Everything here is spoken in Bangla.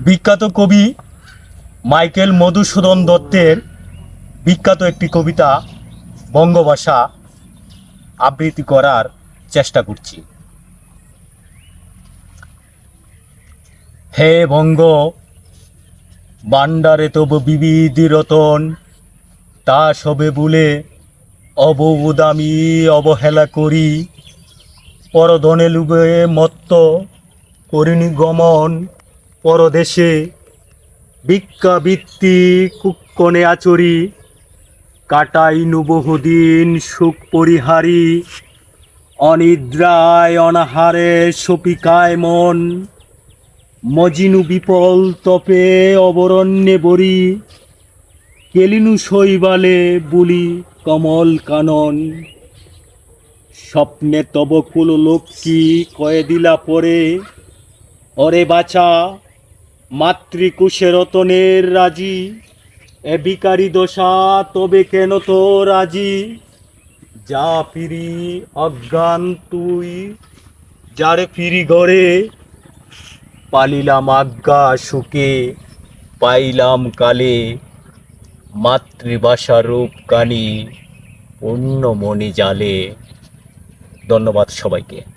বিখ্যাত কবি মাইকেল মধুসূদন দত্তের বিখ্যাত একটি কবিতা বঙ্গভাষা আবৃত্তি করার চেষ্টা করছি। হে বঙ্গ বান্ডারে তব বিবিধ রতন, তা সবে বলে অবদামি অবহেলা করি। পরধনে লুবে মত্ত করিনি গমন পরদেশে ভিক্ষাবৃত্তি কুক্ষণে আচরি, কাটাই বহুদিন সুখ পরিহারি, অনিদ্রায় অনাহারে সপিকায় মন, মজিনু বিপল তপে অবরণ্যে বরি, কেলিনু শৈবালে বুলি কমল কানন। স্বপ্নে তব কুল লক্ষ্মী কয়ে দিলা পরে? অরে বাছা মাতৃকুশে রতনের রাজি। এ বিকারি দশা, তবে কেন তো রাজি? যা ফিরি অজ্ঞান তুই, যারে ফিরি ঘরে পালিলাম আজ্ঞা সুখে, পাইলাম কালে মাতৃভাষা রূপ কানি অন্য মনি জালে। ধন্যবাদ সবাইকে।